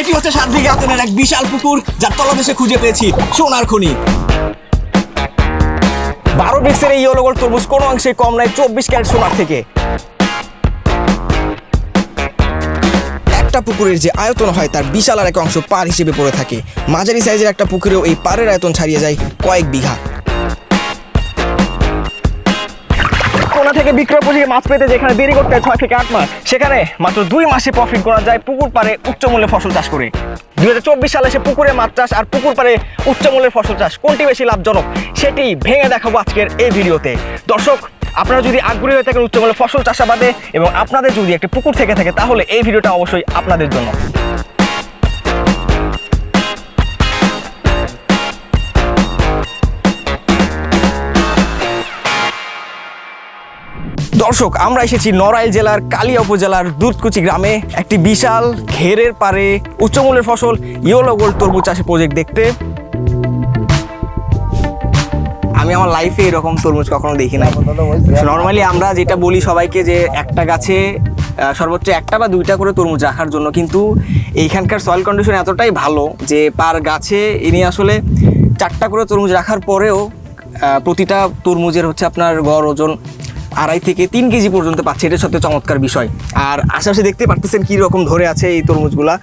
এটি হচ্ছে সাত বিঘা আয়তনের এক বিশাল পুকুর যার তলদেশে খুঁজে পেয়েছি সোনার খনি। বারো ব্রিক্সের এই ইয়েলো গোল্ড তরমুজ কোনো অংশে কম নয় চব্বিশ ক্যারেট সোনার থেকে। একটা পুকুরের যে আয়তন হয় তার বিশাল আর এক অংশ পার হিসেবে পড়ে থাকে। মাঝারি সাইজের একটা পুকুরেও এই পারের আয়তন ছাড়িয়ে যায় কয়েক বিঘা। থেকে বিক্রয় পুঁজিকে মাছ পেতে যেখানে দেরি করতে হয় ছয় থেকে আট মাস, সেখানে মাত্র দুই মাসে প্রফিট করা যায় পুকুর পারে উচ্চ মূল্যে ফসল চাষ করে। দুই হাজার চব্বিশ সালে সে পুকুরে মাছ চাষ আর পুকুর পারে উচ্চ মূল্যের ফসল চাষ, কোনটি বেশি লাভজনক সেটি ভেঙে দেখাবো আজকের এই ভিডিওতে। দর্শক, আপনারা যদি আগ্রহী হয়ে থাকেন উচ্চ মূল্যের ফসল চাষাবাদে এবং আপনাদের যদি একটি পুকুর থেকে থাকে, তাহলে এই ভিডিওটা অবশ্যই আপনাদের জন্য। দর্শক, আমরা এসেছি নড়াইল জেলার কালিয়া উপজেলার দুধকুচি গ্রামে। একটি বিশাল ঘেরের পারে উচ্চমূল্যের ফসল ইয়েলো গোল্ড তরমুজ চাষের প্রজেক্ট দেখতে। আমি আমার লাইফে এরকম তরমুজ কখনো দেখি নাই। নর্মালি আমরা যেটা বলি সবাইকে যে একটা গাছে সর্বোচ্চ একটা বা দুইটা করে তরমুজ রাখার জন্য, কিন্তু এইখানকার সয়েল কন্ডিশন এতটাই ভালো যে পার গাছে ইনি আসলে চারটা করে তরমুজ রাখার পরেও প্রতিটা তরমুজের হচ্ছে আপনার গড় ওজন আড়াই থেকে তিন কেজি পর্যন্ত পাচ্ছে এটা সবচেয়ে চমৎকার বিষয়। আর আশেপাশে দেখতে পারতেছেন কী রকম ধরে আছে এই তরমুজগুলা।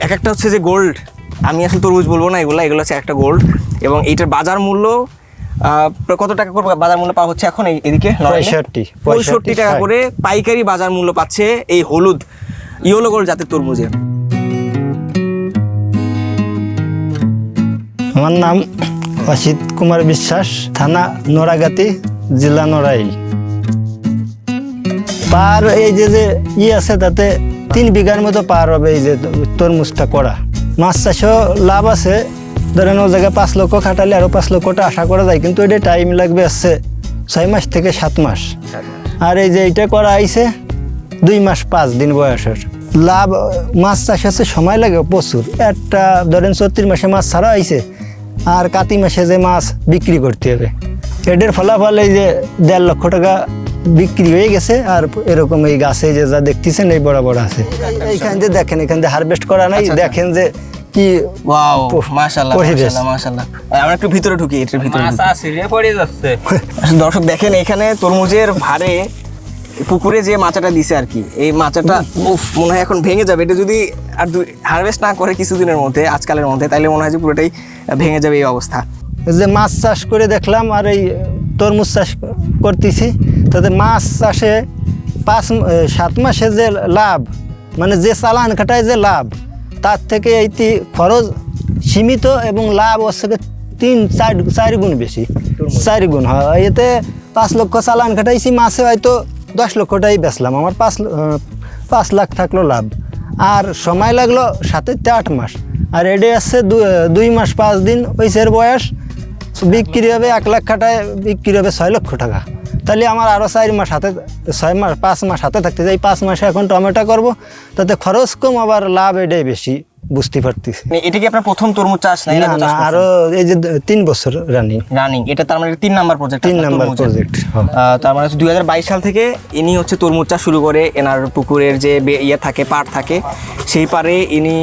এক একটা হচ্ছে যে গোল্ড আমি আসলে তরমুজ বলব না এগুলো এগুলো হচ্ছে একটা গোল্ড এবং এইটার বাজার মূল্য কত টাকা করে বাজার মূল্য পাওয়া হচ্ছে এখন এই- এদিকে? পঁয়ষট্টি, পঁয়ষট্টি টাকা করে পাইকারি বাজার মূল্য পাচ্ছে এই হলুদ ইয়েলো গোল্ড জাতের তরমুজে। আমার নাম অসিত কুমার বিশ্বাস থানা নোরাগাতি জেলা নড়াইল। পার, এই যে যে ই আছে তাতে তিন বিঘার মতো পার হবে এই যে তরমুজটা করা। মাছ চাষও লাভ আছে। ধরেন ও জায়গায় পাঁচ লক্ষ খাটালে আরও পাঁচ লক্ষটা আশা করা যায়, কিন্তু এটা টাইম লাগবে আসছে ছয় মাস থেকে সাত মাস। আর এই যে এটা করা আইছে, দুই মাস পাঁচ দিন বয়সের। লাভ, মাছ চাষ হচ্ছে সময় লাগে প্রচুর। একটা ধরেন চত্রিশ মাসে মাছ ছাড়া আইছে আর কাতি মাসে যে মাছ বিক্রি করতে হবে। এটার ফলাফল এই যে দেড় লক্ষ টাকা বিক্রি হয়ে গেছে আর এরকম এই গাছে যে যা দেখতেছেন এই বড় বড় আছে। এইখান যে দেখেন এখান যে হারভেস্ট করা নাই দেখেন যে কি ওয়াও মাশাআল্লাহ মাশাআল্লাহ মাশাআল্লাহ। আমরা একটু ভিতরে ঢুকি এটার ভিতরে পড়ে যাচ্ছে। দর্শক দেখেন এখানে তরমুজের ভারে পুকুরে যে মাচাটা দিছে আর কি এই মাচাটা উফ মনে হয় এখন ভেঙে যাবে। এটা যদি আর হারভেস্ট না করে কিছুদিনের মধ্যে আজকালের মধ্যে তাহলে মনে হয় যে পুরোটাই ভেঙে যাবে এই অবস্থা। যে মাছ চাষ করে দেখলাম আর এই তরমুজ চাষ করতেছি। তাতে মাছ চাষে পাঁচ সাত মাসে যে লাভ মানে যে চালান খাটায় যে লাভ তার থেকে এইটি খরচ সীমিত এবং লাভ হচ্ছে গিয়ে তিন চার চার গুণ বেশি। চার গুণ হয় এতে পাঁচ লক্ষ চালান খাটাইছি মাছে হয়তো দশ লক্ষটাই বেচলাম। আমার পাঁচ পাঁচ লাখ থাকল লাভ। আর সময় লাগল সাতের থেকে আট মাস। আর এডে আসছে দুই মাস পাঁচ দিন হয়েছে এর বয়স। বিক্রি হবে এক লাখ টাকায় বিক্রি হবে ছয় লক্ষ টাকা। তাহলে আমার আরও চার মাস হাতে, ছয় মাস, পাঁচ মাস হাতে থাকতে যাই পাঁচ মাসে এখন টমেটো করব, তাতে খরচ কম, আবার লাভ এটাই বেশি। বুঝতে পারতেছি। মানে এটা কি আপনার প্রথম তরমুজ চাষ না না আরও এই যে তিন বছর রানিং রানিং এটা তার মানে তিন নাম্বার প্রজেক্ট তিন নাম্বার প্রজেক্ট তার মানে দুই সাল থেকে ইনি হচ্ছে তরমুজ চাষ শুরু করে এনার পুকুরের যে ইয়ে থাকে পাড় থাকে সেই পারে ইনি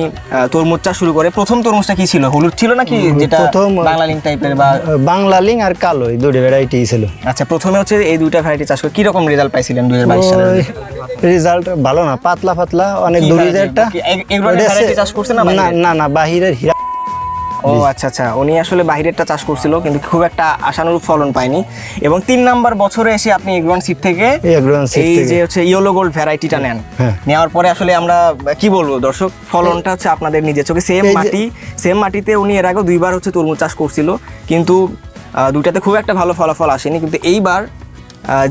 তরমুজ চাষ শুরু করে। প্রথম তরমুজটা কি ছিল? হলুদ ছিল নাকি যেটা প্রথম, বাংলা লিঙ্ক টাইপের বা বাংলা লিং আর কালো এই দুটো ভ্যারাইটি ছিল। আচ্ছা প্রথমে হচ্ছে এই দুইটা ভ্যারাইটি চাষ করে কীরকম রেজাল্ট পাইছিলেন দুই হাজার বাইশ সালে রেজাল্ট ভালো না পাতলা পাতলা অনেক কি দূরে? একটা কি চাষ করছে না না না না বাহিরের হীরা ও আচ্ছা আচ্ছা। উনি আসলে বাহিরেরটা চাষ করছিল কিন্তু খুব একটা আশানুরূপ ফলন পায়নি। এবং তিন নাম্বার বছরে এসে আপনি এগ্রন সিট থেকে এই যে হচ্ছে ইয়েলো গোল্ড ভ্যারাইটিটা নেন। হ্যাঁ। নেওয়ার পরে আসলে আমরা কি বলব দর্শক ফলনটা হচ্ছে আপনাদের নিজের চোখে। সেম মাটি সেম মাটিতে উনি এর আগেও দুইবার হচ্ছে তরমুজ চাষ করছিল কিন্তু দুইটাতে খুব একটা ভালো ফলাফল আসেনি কিন্তু এইবার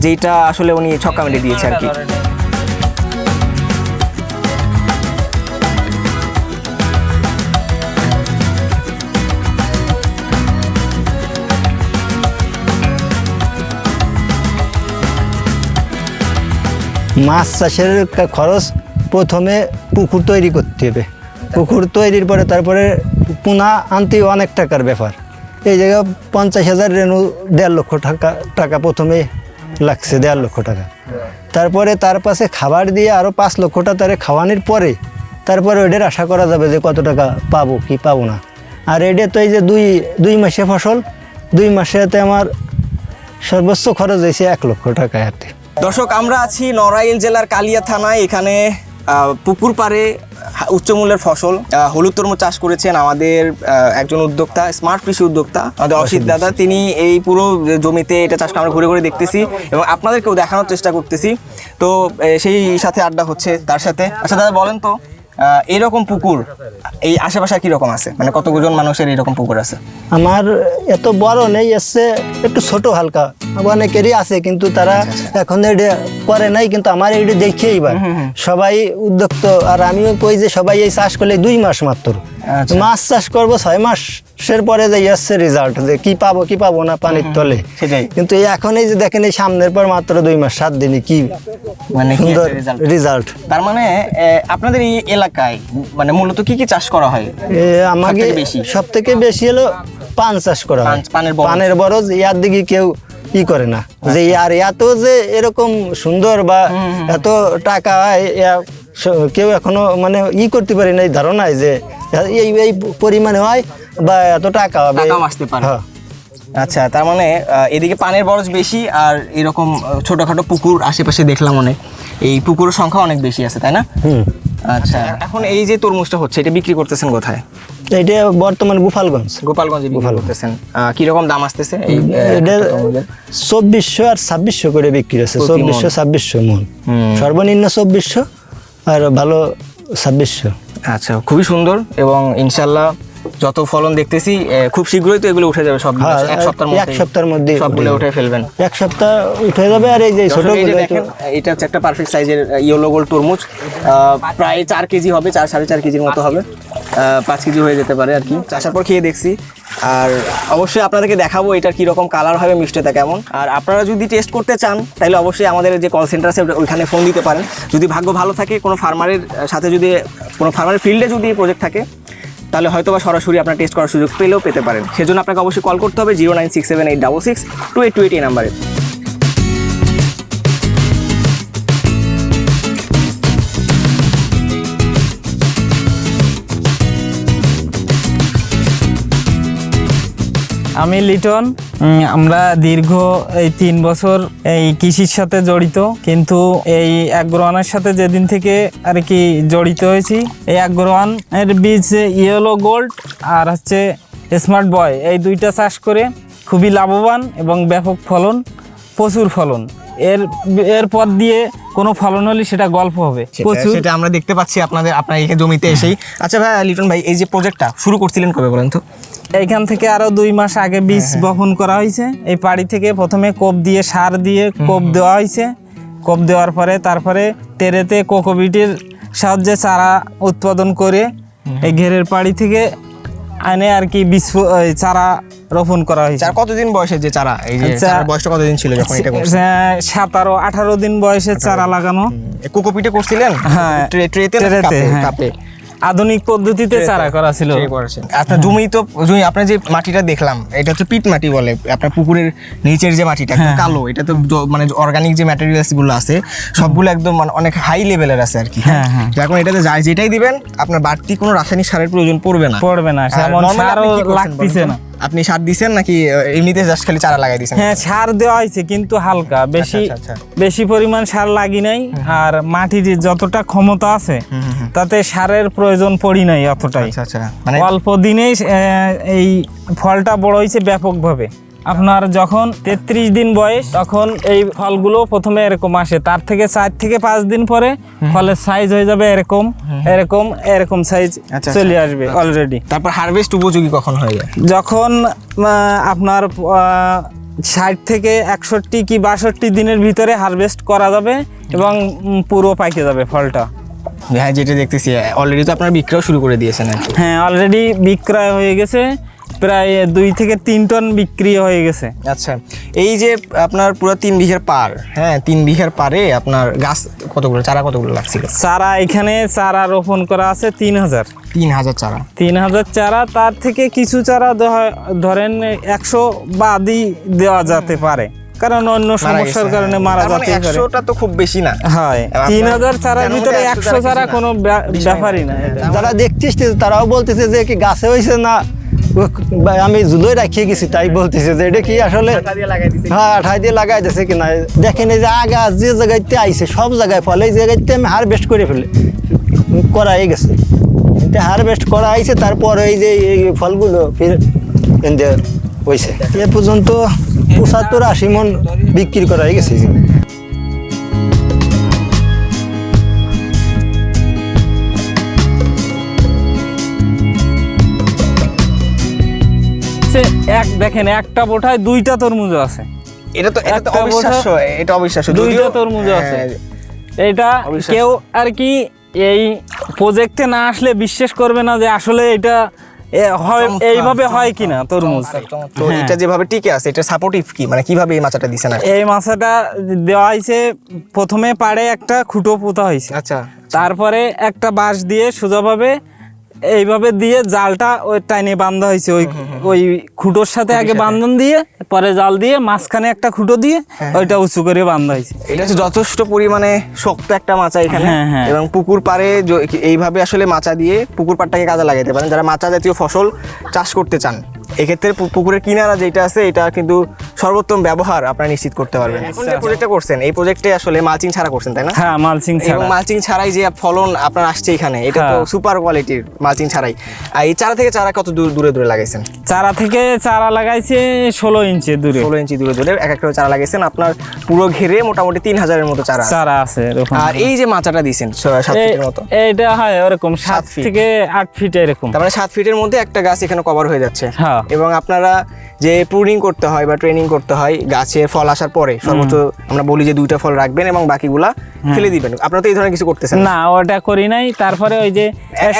যেইটা আসলে উনি ছক্কা মেলে দিয়েছে আর কি। মাছ চাষের খরচ প্রথমে পুকুর তৈরি করতে হবে। পুকুর তৈরির পরে তারপরে পোনা আনতে অনেক টাকার ব্যাপার। এই জায়গায় পঞ্চাশ হাজার রেনু দেড় লক্ষ টাকা টাকা প্রথমে লাগছে দেড় লক্ষ টাকা। তারপরে তার পাশে খাবার দিয়ে আরও পাঁচ লক্ষ টাকা তারে খাওয়ানোর পরে তারপরে ওইটার আশা করা যাবে যে কত টাকা পাবো কি পাবো না। আর এটা তো এই যে দুই দুই মাসে ফসল, দুই মাসেতে আমার সর্বোচ্চ খরচ হয়েছে এক লক্ষ টাকা হাতে। দর্শক আমরা আছি নড়াইল জেলার কালিয়া থানায়। এখানে পুকুর পাড়ে উচ্চমূল্যের ফসল হলুদ তরমুজ চাষ করেছেন আমাদের একজন উদ্যোক্তা স্মার্ট কৃষি উদ্যোক্তা আমাদের অসিত দাদা। তিনি এই পুরো জমিতে এটা চাষ আমরা ঘুরে ঘুরে দেখতেছি এবং আপনাদেরকেও দেখানোর চেষ্টা করতেছি। তো সেই সাথে আড্ডা হচ্ছে তার সাথে। আচ্ছা দাদা বলেন তো। আহ, এইরকম পুকুর এই আশেপাশে কি রকম আছে? মানে কতজন মানুষের এরকম পুকুর আছে? আমার এত বড় নেই এসছে একটু ছোট হালকা। অনেকেরই আছে কিন্তু তারা এখন এটা করে নাই কিন্তু আমার এটা দেখে এবার সবাই উদ্যোক্ত আর আমিও কই যে সবাই এই চাষ করলে দুই মাস মাত্র। আচ্ছা। মাছ চাষ করব ছয় মাসের পরে যে আসছে রেজাল্ট যে কি পাবো কি পাবো না পানির তলে। সেটাই। কিন্তু এখন এই যে দেখেন এই সামনের পর মাত্র দুই মাস সাত দিনে কি মানে সুন্দর রেজাল্ট তার মানে আপনাদের এই এলাকায় মানে মূলত কি কি চাষ করা হয়? আমাকে সব থেকে বেশি হলো পান চাষ করা হয়। পানের বরজ। ইয়ার দিকে কেউ ই করে না। যে আর এত যে এরকম সুন্দর বা এত টাকা কেউ এখনও মানে ই করতে পারে না এই ধারণায় যে এই এই পরিমাণে হয় বা এত টাকা হবে। আসতে পারে। হ্যাঁ। আচ্ছা তার মানে এদিকে পানের বরজ বেশি আর এরকম ছোটখাটো পুকুর আশেপাশে দেখলাম অনেক। এই পুকুরের সংখ্যা অনেক বেশি আছে তাই না? আচ্ছা এখন এই যে তরমুজটা হচ্ছে এটা বিক্রি করতেছেন কোথায়? এটা বর্তমান গোপালগঞ্জ। গোপালগঞ্জে বিক্রি করতেছেন। আহ, কীরকম দাম আসতেছে এই এটা চব্বিশশো আর ছাব্বিশশো করে বিক্রি আছে চব্বিশশো ছাব্বিশশো মন। হুম। সর্বনিম্ন চব্বিশশো। আর ভালো ছাব্বিশশো আচ্ছা খুবই সুন্দর এবং ইনশাল্লাহ যত ফলন দেখতেছি খুব শীঘ্রই তো এগুলো উঠে যাবে সব হ্যাঁ, এক সপ্তাহের এক সপ্তাহের মধ্যে সবগুলো উঠে ফেলবেন। এক সপ্তাহ উঠে যাবে আর এই যে ছোট দেখেন এটা হচ্ছে একটা পারফেক্ট সাইজের ইয়েলো গোল্ড তরমুজ। প্রায় চার কেজি হবে চার সাড়ে চার কেজির মতো হবে। পাঁচ কেজি হয়ে যেতে পারে আর কি। চাষার পর খেয়ে দেখছি। আর অবশ্যই আপনাদেরকে দেখাবো এটার কীরকম কালার হবে মিষ্টিটা কেমন। আর আপনারা যদি টেস্ট করতে চান তাহলে অবশ্যই আমাদের যে কল সেন্টার আছে ওইখানে ফোন দিতে পারেন। যদি ভাগ্য ভালো থাকে কোনো ফার্মারের সাথে যদি কোনো ফার্মারের ফিল্ডে যদি প্রজেক্ট থাকে তাহলে হয়তো বা সরাসরি আপনার টেস্ট করার সুযোগ পেলেও পেতে পারেন। সেজন্য আপনাকে অবশ্যই কল করতে হবে zero nine six seven eight double six two eight two eight এই নাম্বারে। আমি লিটন আমরা দীর্ঘ এই তিন বছর এই কৃষির সাথে জড়িত। কিন্তু এই অ্যাগ্রোয়ানের সাথে যেদিন থেকে আর কি জড়িত হয়েছি এই অ্যাগ্রোয়ান এর বীজ ইয়েলো গোল্ড আর হচ্ছে স্মার্ট বয় এই দুইটা চাষ করে খুবই লাভবান এবং ব্যাপক ফলন প্রচুর ফলন। এর এর পর দিয়ে কোনো ফলন হলে সেটা গল্প হবে। সেটা- প্রচুর। সেটা আমরা দেখতে পাচ্ছি আপনাদের আপনার জমিতে এসেই। আচ্ছা ভাই লিটন ভাই এই যে প্রজেক্টটা শুরু করছিলেন কবে বলেন তো? এইখান থেকে আরও দুই মাস আগে বীজ বপন করা হয়েছে। এই পাড়ি থেকে প্রথমে কোপ দিয়ে সার দিয়ে কোপ দেওয়া হয়েছে। কোপ দেওয়ার পরে তারপরে টেরেতে কোকোবিটের সাহায্যে চারা উৎপাদন করে এই ঘেরের পাড়ি থেকে আনে আর কি বীজ চারা রোপণ করা হয়েছে। কতদিন বয়সের যে চারা? এই যে আচ্ছা। বয়সটা কতদিন ছিল যখন এটা আহ, সাতারো আঠারো দিন বয়সে চারা লাগানো। কোকোপিটে করছিলেন? হ্যাঁ, ট্রেতে হ্যাঁ। কাপে। আধুনিক পদ্ধতিতে চারা করা ছিল। আপনার জমি তো জমি আপনার যে মাটিটা দেখলাম এটা হচ্ছে পিট মাটি বলে। আপনার পুকুরের নিচের যে মাটিটা হ্যাঁ। কালো এটা তো মানে অর্গানিক যে ম্যাটেরিয়ালসগুলো আছে সবগুলো একদম মানে অনেক হাই লেভেলের আছে আর কি হ্যাঁ, হ্যাঁ। এখন এটাতে যাই যেটাই দিবেন আপনার বাড়তি কোনো রাসায়নিক সারের প্রয়োজন পড়বে না। পড়বে না। লাগতেছে না। আপনি সার দিছেন নাকি এমনিতে জাস্ট খালি চারা লাগাই দিছেন? হ্যাঁ সার দেওয়া হয়েছে কিন্তু হালকা। বেশি আচ্ছা, আচ্ছা। বেশি পরিমাণ সার লাগি নাই আর মাটির যতটা ক্ষমতা আছে তাতে সারের প্রয়োজন পড়ি নাই অতটাই। আচ্ছা আচ্ছা। মানে অল্প দিনেই এই ফলটা বড় হয়েছে ব্যাপকভাবে। আপনার যখন তেত্রিশ দিন বয়স তখন এই ফলগুলো প্রথমে এরকম আসে। তার থেকে চার থেকে পাঁচ দিন পরে ফলের সাইজ হয়ে যাবে এরকম এরকম এরকম সাইজ আচ্ছা, চলে আসবে অলরেডি তারপর হারভেস্ট উপযোগী কখন হয়ে যায়? যখন আপনার ষাট থেকে একষট্টি কি বাষট্টি দিনের ভিতরে হারভেস্ট করা যাবে এবং পুরো পাইকে যাবে ফলটা। হ্যাঁ যেটা দেখতেছি অলরেডি তো আপনার বিক্রয় শুরু করে দিয়েছেন হ্যাঁ অলরেডি বিক্রয় হয়ে গেছে। প্রায় দুই থেকে তিন টন বিক্রি হয়ে গেছে। আচ্ছা এই যে আপনার পুরো তিন বিঘার পার হ্যাঁ তিন বিঘার পারে আপনার গাছ কতগুলো চারা কতগুলো লাগছিল চারা এখানে চারা রোপণ করা আছে তিন হাজার। তিন হাজার চারা। তিন হাজার চারা তার থেকে কিছু চারা ধরেন একশো বাদই দেওয়া যেতে পারে। কারণ অন্য সমস্যার কারণে মারা মানে যেতে পারে। একশোটা তো খুব বেশি না। হয়। আপনার তিন হাজার চারার ভিতরে মধ্যে একশো 100 চারা কোনো ব্যা- ব্যাপারই না। এটা। যারা দেখছিস তারাও বলতেছে যে কি গাছে হয়েছে না আমি জুলোয় রাখিয়ে গেছি তাই বলতেছে যে এটা কি আসলে হ্যাঁ আঠাই দিয়ে লাগাই দিয়েছে কি না? দেখেন এই যে আগা যে জায়গাতে আইছে সব জায়গায় ফলে এই জায়গাতে আমি হারভেস্ট করে ফেলে করাই গেছে। এটা হারভেস্ট করা আইছে তারপর এই যে এই ফলগুলো ফির হয়েছে এ পর্যন্ত পঁচাত্তর আশি মন বিক্রি করা হয়ে গেছে এক দেখেন একটা বোঠায় দুইটা তরমুজ আছে। এটা তো এটা তো অবিশ্বাস্য এটা অবিশ্বাস্য। দুইটা তরমুজ আছে। হ্যাঁ, এটা কেউ আর কি এই প্রজেক্টে না আসলে বিশ্বাস করবে না যে আসলে এটা হয় এইভাবে হয় কিনা তরমুজ। তো হ্যাঁ। এটা যেভাবে টিকে আছে এটা সাপোর্টিভ কি? মানে কীভাবে এই মাচাটা দিছে না? এই মাছটা দেওয়া হয়েছে প্রথমে পাড়ে একটা খুঁটো পোতা হয়েছে। আচ্ছা। তারপরে একটা বাঁশ দিয়ে সোজাভাবে এইভাবে দিয়ে জালটা ওই টাইনে বান্ধা হয়েছে। ওই ওই খুঁটোর সাথে আগে বান্ধন দিয়ে পরে জাল দিয়ে মাঝখানে একটা খুঁটো দিয়ে হ্যাঁ, ওইটা উঁচু করে বান্ধা হয়েছে। এটা হচ্ছে যথেষ্ট পরিমাণে শক্ত একটা মাচা এখানে। হ্যাঁ, হ্যাঁ। এবং পুকুর পাড়ে এইভাবে আসলে মাচা দিয়ে পুকুর পাড়টাকে কাজে লাগাইতে পারেন। যারা মাচা জাতীয় ফসল চাষ করতে চান এক্ষেত্রে পুকুরের কিনারা যেটা আছে এটা কিন্তু সর্বোত্তম ব্যবহার আপনারা নিশ্চিত করতে পারবেন। এখন যে প্রজেক্টটা করছেন এই প্রজেক্টে আসলে মালচিং ছাড়া করছেন তাই না? হ্যাঁ মালচিং এবং ছাড়া। মালচিং ছাড়াই যে ফলন আপনার আসছে এখানে এটা তো। সুপার কোয়ালিটির মালচিং ছাড়াই। আর এই চারা থেকে চারা কত দূর দূরে দূরে লাগাইছেন? চারা থেকে চারা লাগাইছে ষোলো ইঞ্চি দূরে। ষোলো ইঞ্চি দূরে দূরে এক একটা চারা লাগাইছেন। আপনার পুরো ঘেরে মোটামুটি তিন হাজারের মতো চারা চারা আছে আর এই যে মাচাটা দিয়েছেন সাত ফিটের মতো। এইটা হয় ওরকম সাত। থেকে আট ফিট এরকম। তার মানে সাত ফিটের মধ্যে একটা গাছ এখানে কভার হয়ে যাচ্ছে। হ্যাঁ। এবং আপনারা যে প্রুনিং করতে হয় বা ট্রেনিং করতে হয় গাছের ফল আসার পরে সর্বোচ্চ আমরা বলি যে দুইটা ফল রাখবেন এবং বাকিগুলা ফেলে দিবেন। আপনারা তো এই ধরনের কিছু করতেছেন না। ওটা করি নাই। তারপরে ওই যে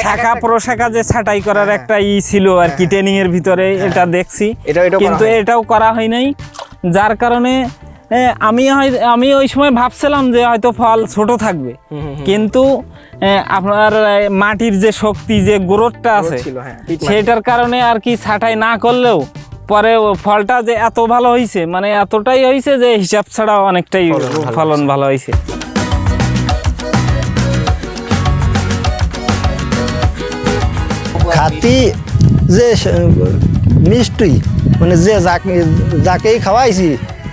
শাখা প্রশাখা যে ছাঁটাই করার একটা ই ছিল আর কি ট্রেনিং এর ভিতরে এটা দেখছি। এটা- করা কিন্তু এটাও করা হয় নাই। যার কারণে আমি হয় আমি ওই সময় ভাবছিলাম যে হয়তো ফল ছোট থাকবে। কিন্তু আপনার মাটির যে শক্তি যে গ্রোথটা আছে হ্যাঁ। সেটার কারণে আর কি ছাঁটাই না করলেও পরে ফলটা যে এত ভালো হয়েছে মানে এতটাই হয়েছে যে হিসাব ছাড়া অনেকটাই ফলন ভালো হয়েছে খাতি যে মিষ্টি মানে যে যাকে যাকেই খাওয়াইছি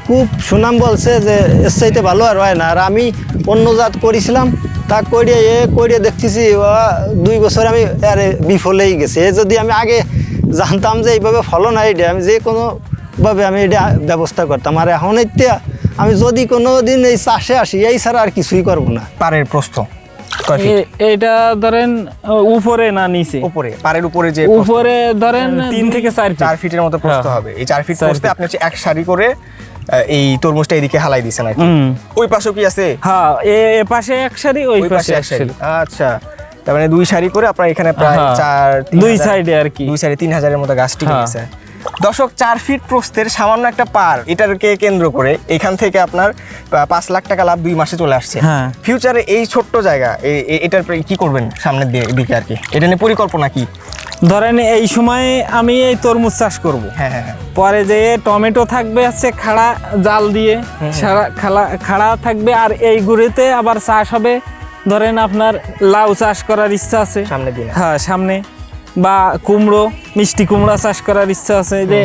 খুব সুনাম বলছে যে এর চাইতে ভালো আর হয় না। আর আমি অন্য জাত করেছিলাম তা করিয়ে এ করিয়ে দেখতেছি দুই বছর আমি আরে বিফলেই গেছে। এ যদি আমি আগে জানতাম যে এইভাবে ফলন হয় এটা আমি যে কোনোভাবে আমি এটা ব্যবস্থা করতাম। আর এখন এটা আমি যদি কোনো দিন এই চাষে আসি এই ছাড়া আর কিছুই করব না। পাড়ের প্রস্থ এটা ধরেন উপরে না নিচে? উপরে পাড়ের উপরে যে উপরে ধরেন তিন থেকে চার চার ফিটের মতো প্রস্থ হ্যাঁ। হবে। এই চার ফিট প্রস্থে আপনি হচ্ছে এক সারি করে এই তরমুজটা এদিকে হালাই দিছেন আর কি। ওই পাশেও কি আছে? হ্যাঁ এ পাশে এক সারি ওই ওই পাশে এক সারি। আচ্ছা। তার মানে দুই সারি করে আপনার এখানে প্রায় হ্যাঁ। চার দুই সাইডে আর কি। দুই সারি তিন হাজারের মতো গাছ টিকে হ্যাঁ। গেছে দর্শক চার ফিট প্রস্থের সামান্য একটা পার এটাকে কেন্দ্র করে এখান থেকে আপনার পাঁচ লাখ টাকা লাভ দুই মাসে চলে আসছে। হ্যাঁ। ফিউচারে এই ছোট্ট জায়গা এটার কি করবেন সামনের দিকে আর কি? এটা নিয়ে পরিকল্পনা কি? ধরেন এই সময় আমি এই তরমুজ চাষ করব। হ্যাঁ হ্যাঁ হ্যাঁ। পরে যে টমেটো থাকবে হচ্ছে খাড়া জাল দিয়ে খালা খাড়া থাকবে আর এই গুড়িতে আবার চাষ হবে ধরেন আপনার লাউ চাষ করার ইচ্ছা আছে। সামনে দিনে হ্যাঁ সামনে। বা কুমড়ো মিষ্টি কুমড়া চাষ করার ইচ্ছা আছে। যে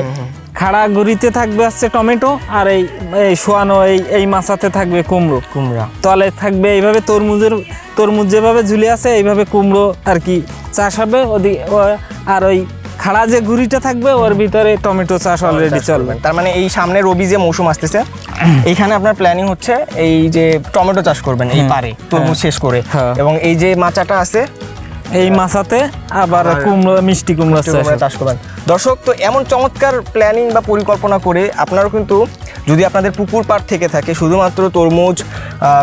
খাড়া গুড়িতে থাকবে হচ্ছে টমেটো আর এই এই শোয়ানো এই এই মাছাতে থাকবে কুমড়ো। কুমড়া। তলে থাকবে এইভাবে তরমুজের তরমুজ যেভাবে ঝুলে আছে এইভাবে কুমড়ো আর কি চাষ হবে। ওদিকে আর ওই খাড়া যে গুড়িটা থাকবে ওর ভিতরে টমেটো চাষ অলরেডি চলবে। তার মানে এই সামনে রবি যে মৌসুম আসতেছে এইখানে আপনার প্ল্যানিং হচ্ছে এই যে টমেটো চাষ করবেন এই পারে তরমুজ শেষ করে। হ্যাঁ। এবং এই যে মাচাটা আছে এই মাছাতে আবার কুমড়ো মিষ্টি কুমড়ো চাষ করবেন। দর্শক তো এমন চমৎকার প্ল্যানিং বা পরিকল্পনা করে আপনারও কিন্তু যদি আপনাদের পুকুর পাড় থেকে থাকে শুধুমাত্র তরমুজ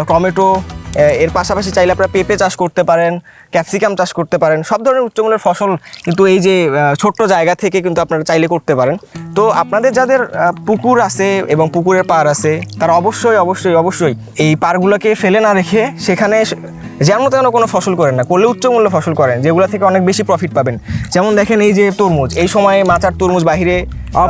টমেটো এর পাশাপাশি চাইলে আপনারা পেঁপে চাষ করতে পারেন, ক্যাপসিকাম চাষ করতে পারেন, সব ধরনের উচ্চমূল্যের ফসল কিন্তু এই যে ছোট্ট জায়গা থেকে কিন্তু আপনারা চাইলে করতে পারেন। তো আপনাদের যাদের পুকুর আছে এবং পুকুরের পাড় আছে, তারা অবশ্যই অবশ্যই অবশ্যই এই পাড়গুলোকে ফেলে না রেখে সেখানে যেমন তেমন কোনো ফসল করেন না করলে উচ্চ মূল্য ফসল করেন যেগুলো থেকে অনেক বেশি প্রফিট পাবেন। যেমন দেখেন এই যে তরমুজ এই সময়ে মাচার তরমুজ বাহিরে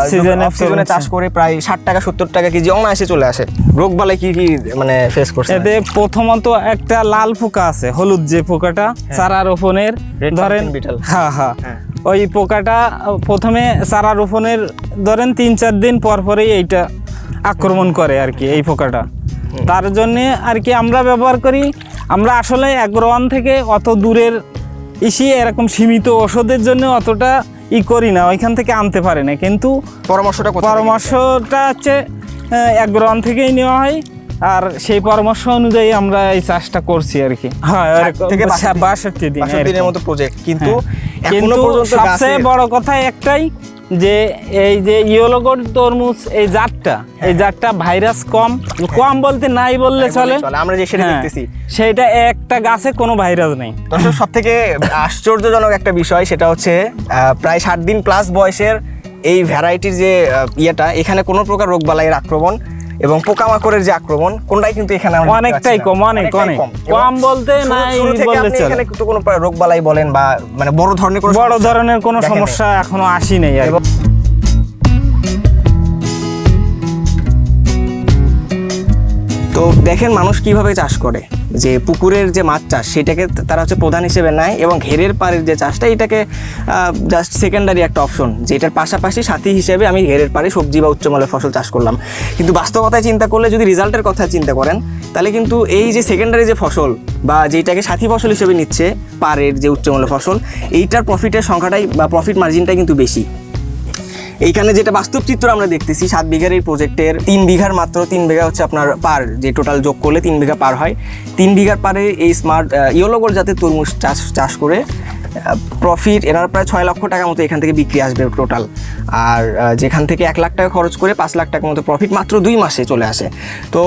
season এ অফ সিজনে চাষ করে প্রায় ষাট টাকা সত্তর টাকা কেজি অনায়াসে চলে আসে। রোগ বালাই কি কি মানে ফেস করছে? এতে প্রথমত একটা লাল পোকা আছে হলুদ যে পোকাটা চারা রোপণের ধরেন। হ্যাঁ হ্যাঁ হ্যাঁ। ওই পোকাটা প্রথমে চারা রোপণের ধরেন তিন চার দিন পর পরেই এইটা আক্রমণ করে আর কি এই পোকাটা। তার জন্যে আর কি আমরা ব্যবহার করি আমরা আসলে অ্যাগ্রোয়ান থেকে অত দূরের ইসি এরকম সীমিত ওষুধের জন্য অতটা ই করি না ওইখান থেকে আনতে পারে না। কিন্তু পরামর্শটা পরামর্শটা হচ্ছে অ্যাগ্রোয়ান থেকেই নেওয়া হয় আর সেই পরামর্শ অনুযায়ী আমরা এই চাষটা করছি আর কি। হ্যাঁ বাষট্টি- দিন দিনের মতো প্রজেক্ট কিন্তু হ্যাঁ। কিন্তু সবচেয়ে বড় কথা একটাই যে এই যে ইয়েলো তরমুজ এই জাতটা এই জাতটা ভাইরাস কম। কম বলতে নাই বললে চলে। আমরা যে সেটা হ্যাঁ, দেখতেছি। সেটা একটা গাছে কোনো ভাইরাস নেই। দর্শক সব থেকে আশ্চর্যজনক একটা বিষয় সেটা হচ্ছে প্রায় ষাট দিন প্লাস বয়সের এই ভ্যারাইটির যে ইয়েটা এখানে কোনো প্রকার রোগ বালাইয়ের আক্রমণ এবং পোকামাকড়ের যে আক্রমণ কোনটাই কিন্তু এখানে অনেকটাই কম, অনেক, অনেক। কম। বলতে নাই আপনি চলে। এখানে কিন্তু কোনো রোগ বালাই বলেন বা মানে বড় ধরনের কোনো বড় ধরনের কোনো সমস্যা এখনও আসি নাই আর তো দেখেন মানুষ কীভাবে চাষ করে যে পুকুরের যে মাছ চাষ, সেটাকে তারা হচ্ছে প্রধান হিসেবে নেয় এবং ঘেরের পাড়ের যে চাষটা, এটাকে জাস্ট সেকেন্ডারি একটা অপশন যেটার পাশাপাশি সাথী হিসেবে আমি ঘেরের পাড়ে সবজি বা উচ্চমালের ফসল চাষ করলাম। কিন্তু বাস্তবতায় চিন্তা করলে যদি রেজাল্টের কথা চিন্তা করেন, তাহলে কিন্তু এই যে সেকেন্ডারি যে ফসল বা যেটাকে সাথী ফসল হিসেবে নিচ্ছে পাড়ের যে উচ্চমূল্য ফসল, এইটার প্রফিটের সংখ্যাটাই বা প্রফিট মার্জিনটাই কিন্তু বেশি। এইখানে যেটা বাস্তব চিত্র আমরা দেখতেছি, সাত বিঘার এই প্রজেক্টের তিন বিঘার মাত্র তিন বিঘা হচ্ছে আপনার পার যে টোটাল যোগ করলে তিন বিঘা পার হয়। তিন বিঘার পারে এই স্মার্ট ইয়োলোগোর জাতের তরমুজ চাষ চাষ করে প্রফিট এনার প্রায় ছয় লক্ষ টাকার মতো এখান থেকে বিক্রি আসবে টোটাল আর যেখান থেকে এক লাখ টাকা খরচ করে পাঁচ লাখ টাকার মতো প্রফিট মাত্র দুই মাসে চলে আসে। তো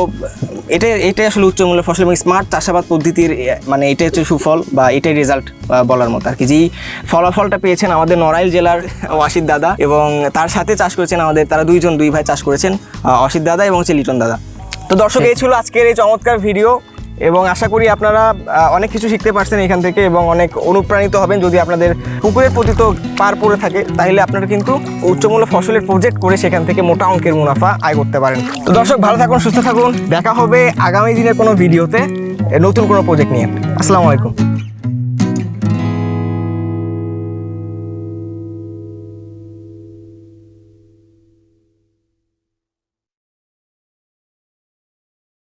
এটা এটাই আসলে উচ্চমূল্য ফসল এবং স্মার্ট চাষাবাদ পদ্ধতির মানে এটাই হচ্ছে সুফল বা এটাই রেজাল্ট বলার মতো আর কি যেই ফলাফলটা পেয়েছেন আমাদের নড়াইল জেলার ওয়াসিদ দাদা এবং তার সাথে চাষ করেছেন আমাদের তারা দুইজন দুই ভাই চাষ করেছেন অসিত দাদা এবং হচ্ছে লিটন দাদা। তো দর্শক এই ছিল আজকের এই চমৎকার ভিডিও এবং আশা করি আপনারা অনেক কিছু শিখতে পারছেন এখান থেকে এবং অনেক অনুপ্রাণিত হবেন যদি আপনাদের পুকুরের প্রতি তো পার পড়ে থাকে, তাহলে আপনারা কিন্তু উচ্চমূল্য ফসলের প্রজেক্ট করে সেখান থেকে মোটা অঙ্কের মুনাফা আয় করতে পারেন। তো দর্শক, ভালো থাকুন, সুস্থ থাকুন, দেখা হবে আগামী দিনের কোনো ভিডিওতে নতুন কোনো প্রজেক্ট নিয়ে। আসসালামু আলাইকুম।